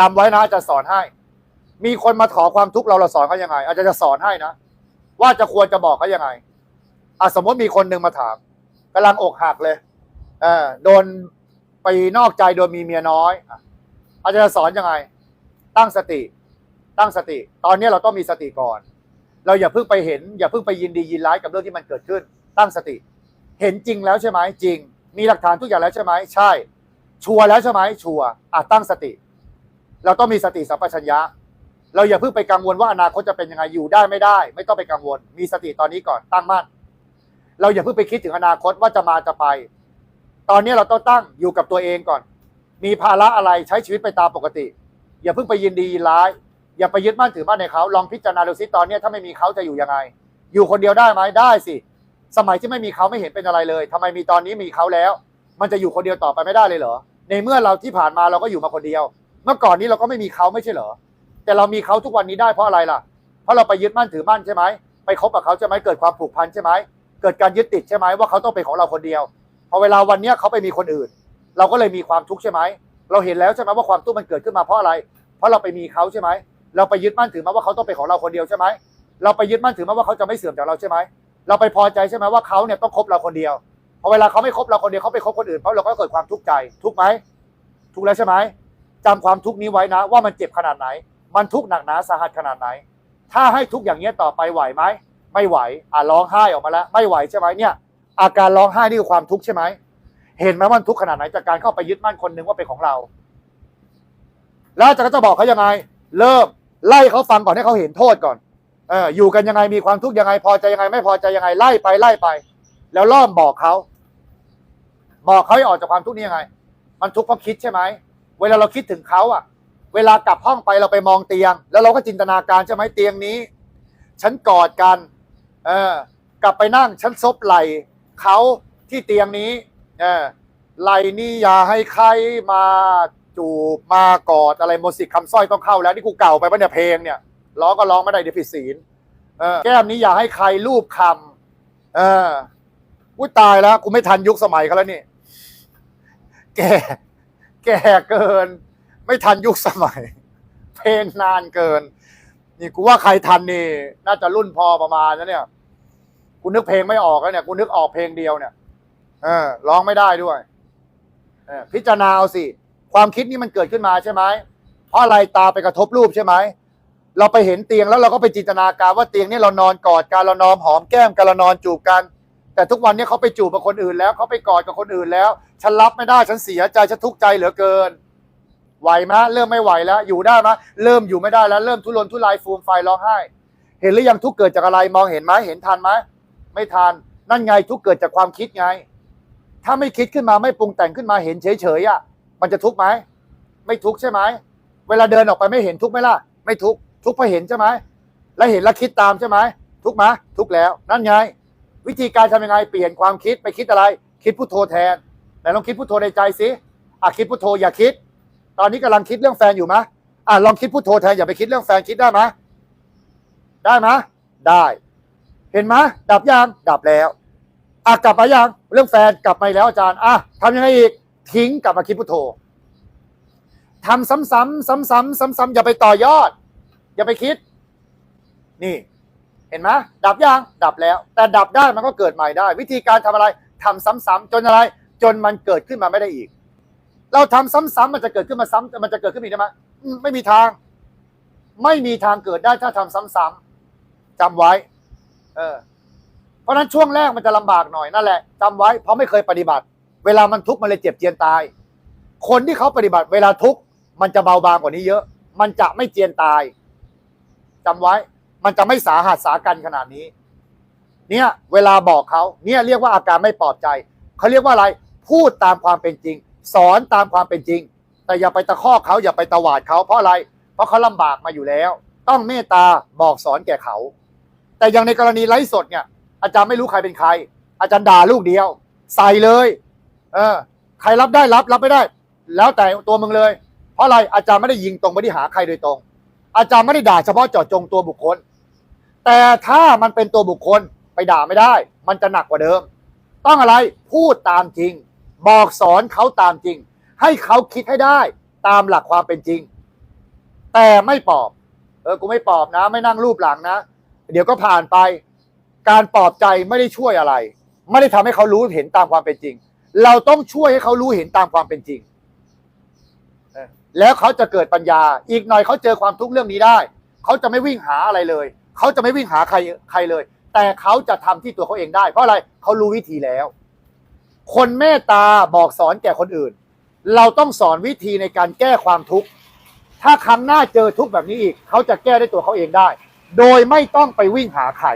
จำไว้นะอาจารย์สอนให้ มีคนมาขอความทุกข์เราเราสอนเขายังไง อาจารย์จะสอนให้นะ ว่าจะควรจะบอกเขายังไงอะสมมติมีคนหนึ่งมาถามกำลังอกหักเลยเออโดนไปนอกใจโดนมีเมียน้อยอาจารย์จะสอนยังไง ตั้งสติ ตั้งสติ ตอนนี้เราต้องมีสติก่อน เราอย่าเพิ่งไปเห็น อย่าเพิ่งไปยินดียินร้ายกับเรื่องที่มันเกิดขึ้น ตั้งสติ เห็นจริงแล้วใช่ไหมจริง มีหลักฐานทุกอย่างแล้วใช่ไหมใช่ ชัวร์แล้วใช่ไหมชัวร์อะตั้งสติ เราต้องมีสติสัมปชัญญะ เราอย่าเพิ่งไปกังวลว่าอนาคตจะเป็นยังไงอยู่ได้ไม่ได้ ไม่ต้องไปกังวล มีสติตอนนี้ก่อนตั้งมั่นเราอย่าเพิ่งไปคิดถึงอนาคตว่าจะมาจะไป ตอนนี้เราต้องตั้งอยู่กับตัวเองก่อน มีภาระอะไรใช้ชีวิตไปตามปกติ อย่าเพิ่งไปยินดียินร้าย อย่าไปยึดมั่นถือมั่นในเขาลองพิจารณาดูซิตอนนี้ถ้าไม่มีเขาจะอยู่ยังไง อยู่คนเดียวได้ไหมได้สิ สมัยที่ไม่มีเขาไม่เห็นเป็นอะไรเลยทำไมมีตอนนี้มีเขาแล้ว มันจะอยู่คนเดียวต่อไปไม่ได้เลยเหรอในเมื่อเราที่ผ่านมาเราก็อยู่มาคนเดียว เมื่อก่อนนี้เราก็ไม่มีเขาไม่ใช่เหรอ แต่เรามีเขาทุกวันนี้ได้เพราะอะไรล่ะ เพราะเราไปยึดมั่นถือมั่นใช่ไหมไปคบกับเขาใช่ไหมเกิดความผูกพันใช่ไหมเกิดการยึดติดใช่ไหมว่าเขาต้องเป็นของเราคนเดียวพอเวลาวันนี้เขาไปมีคนอื่น เราก็เลยมีความทุกข์ใช่ไหมเราเห็นแล้วใช่ไหมว่าความทุกข์มันเกิดขึ้นมาเพราะอะไร เพราะเราไปมีเขาใช่ไหมเราไปยึดมั่นถือมั่นว่าเขาต้องเป็นของเราคนเดียวใช่ไหมเราไปยึดมั่นถือมั่นว่าเขาจะไม่เสื่อมจากเราใช่ไหมเราไปพอใจใช่ไหมว่าเขาเนี่ยต้องคบเราคนเดียวพอเวลาเขาไม่คบเราคนเดียวเขาไปคบคนอื่นเพราะเราก็เกิดความทุกข์ใจทุกไหมทุกแล้วใช่ไหม จำความทุกข์นี้ไว้นะ ว่ามันเจ็บขนาดไหน มันทุกข์หนักหนาสาหัสขนาดไหน ถ้าให้ทุกข์อย่างเงี้ยต่อไปไหวไหมไม่ไหวอะร้องไห้ออกมาแล้ว ไม่ไหวใช่ไหมเนี่ย อาการร้องไห้นี่คือความทุกข์ใช่ไหมเห็นไหมว่ามันทุกข์ขนาดไหนจากการเข้าไปยึดมั่นคนหนึ่งว่าเป็นของเรา แล้วอาจารย์ก็จะบอกเขายังไง เริ่มไล่เขาฟังก่อนให้เขาเห็นโทษก่อนเอออยู่กันยังไงมีความทุกข์ยังไงพอใจยังไง ไม่พอใจยังไงไล่ไปไล่ไป แล้วล่อมบอกเขาบอกเขาให้ออกจากความทุกข์นี้ยังไง มันทุกข์เพราะคิดใช่ไหม เวลาเราคิดถึงเขาอะเวลากลับห้องไปเราไปมองเตียง แล้วเราก็จินตนาการใช่ไหมเตียงนี้ ฉันกอดกัน เออกลับไปนั่งฉันซบไหล่เขาที่เตียงนี้เออไหล่นี่อย่าให้ใครมาจูบมากอดอะไรโมสิทธิ์คำสร้อยต้องเข้าแล้วนี่กูเก่าไปปะเนี่ยเพลงเนี่ยร้องก็ร้องไม่ได้เดี๋ยวผิดศีลเออแก้มนี้อย่าให้ใครรูปคำเอออุ้ยตายแล้วกูไม่ทันยุคสมัยเขาแล้วนี่ แก แก่เกิน ไม่ทันยุคสมัย เพลงนานเกิน นี่กูว่าใครทันนี่ น่าจะรุ่นพอประมาณนะเนี่ยกูนึกเพลงไม่ออกแล้วเนี่ยกูนึกออกเพลงเดียวเนี่ยเออร้องไม่ได้ด้วยเออพิจารณาเอาสิ ความคิดนี้มันเกิดขึ้นมาใช่ไหมเพราะอะไรตาไปกระทบรูปใช่ไหมเราไปเห็นเตียงแล้วเราก็ไปจินตนาการว่าเตียงนี้เรานอนกอดกันเรานอนหอมแก้มกันเรานอนจูบกัน แต่ทุกวันนี้เขาไปจูบกับคนอื่นแล้วเขาไปกอดกับคนอื่นแล้ว ฉันรับไม่ได้ฉันเสียใจฉันทุกข์ใจเหลือเกิน ไหวไหมเริ่มไม่ไหวแล้ว อยู่ได้ไหมเริ่มอยู่ไม่ได้แล้ว เริ่มทุรนทุรายฟูมไฟร้องไห้ เห็นหรือยังทุกเกิดจากอะไรมองเห็นไหมเห็นทันไหมไม่ทันนั่นไงทุกเกิดจากความคิดไง ถ้าไม่คิดขึ้นมาไม่ปรุงแต่งขึ้นมาเห็นเฉยๆอะ มันจะทุกข์ไหมไม่ทุกข์ใช่ไหมเวลาเดินออกไปไม่เห็นทุกข์ไหมล่ะ ไม่ทุกข์ทุกข์เพราะเห็นใช่ไหมแล้วเห็นแล้วคิดตามใช่ไหมทุกข์ไหมทุกข์แล้ว นั่นไง วิธีการทำยังไงเปลี่ยนความคิดไปคิดอะไร คิดพุทโธแทนไหนลองคิดพุทโธในใจสิอะคิดพุทโธอย่าคิด ตอนนี้กำลังคิดเรื่องแฟนอยู่ไหมอะลองคิดพุทโธแทนอย่าไปคิดเรื่องแฟนคิดได้ไหมได้ไหมได้ เห็นไหมดับยังดับแล้วอะกลับมายังเรื่องแฟนกลับมาแล้วอาจารย์อะทำยังไงอีกทิ้งกลับมาคิดพุทโธทำซ้ำๆซ้ำๆซ้ำๆอย่าไปต่อยอด อย่าไปคิด นี่ เห็นไหมดับยังดับแล้ว แต่ดับได้มันก็เกิดใหม่ได้ วิธีการทำอะไรทำซ้ำๆจนอะไร จนมันเกิดขึ้นมาไม่ได้อีก เราทำซ้ำๆมันจะเกิดขึ้นมาซ้ำมันจะเกิดขึ้นอีกได้ไหมไม่มีทาง ไม่มีทางเกิดได้ถ้าทำซ้ำๆจำไว้ เออ เพราะฉะนั้นช่วงแรกมันจะลำบากหน่อยนั่นแหละจำไว้เพราะไม่เคยปฏิบัติ เวลามันทุกข์มันเลยเจ็บเจียนตาย คนที่เขาปฏิบัติ เวลาทุกข์มันจะเบาบางกว่านี้เยอะ มันจะไม่เจียนตายจำไว้ มันจะไม่สาหัสสากันขนาดนี้ เนี่ย เวลาบอกเขาเนี่ยเรียกว่าอาการไม่ปลอบใจเขาเรียกว่าอะไรพูดตามความเป็นจริง สอนตามความเป็นจริง แต่อย่าไปตะคอกเขาอย่าไปตวาดเขาเพราะอะไร เพราะเขาลำบากมาอยู่แล้ว ต้องเมตตาบอกสอนแก่เขา แต่อย่างในกรณีไลฟ์สดเนี่ย อาจารย์ไม่รู้ใครเป็นใคร อาจารย์ด่าลูกเดียว ใส่เลย เออ ใครรับได้รับรับไม่ได้ แล้วแต่ตัวมึงเลย เพราะอะไรอาจารย์ไม่ได้ยิงตรงไม่ได้หาใครโดยตรง อาจารย์ไม่ได้ด่าเฉพาะเจาะจงตัวบุคคล แต่ถ้ามันเป็นตัวบุคคลไปด่าไม่ได้ มันจะหนักกว่าเดิม ต้องอะไรพูดตามจริง บอกสอนเขาตามจริง ให้เขาคิดให้ได้ตามหลักความเป็นจริง แต่ไม่ปอบ เออกูไม่ปอบนะ ไม่นั่งรูปหลังนะ เดี๋ยวก็ผ่านไป การปลอบใจไม่ได้ช่วยอะไร ไม่ได้ทำให้เขารู้เห็นตามความเป็นจริง เราต้องช่วยให้เขารู้เห็นตามความเป็นจริงแล้วเขาจะเกิดปัญญา อีกหน่อยเขาเจอความทุกข์เรื่องนี้ได้ เขาจะไม่วิ่งหาอะไรเลย เขาจะไม่วิ่งหาใครใครเลย แต่เขาจะทำที่ตัวเขาเองได้ เพราะอะไรเขารู้วิธีแล้ว คนเมตตาบอกสอนแก่คนอื่น เราต้องสอนวิธีในการแก้ความทุกข์ถ้าครั้งหน้าเจอทุกข์แบบนี้อีก เขาจะแก้ได้ตัวเขาเองได้ โดยไม่ต้องไปวิ่งหาใคร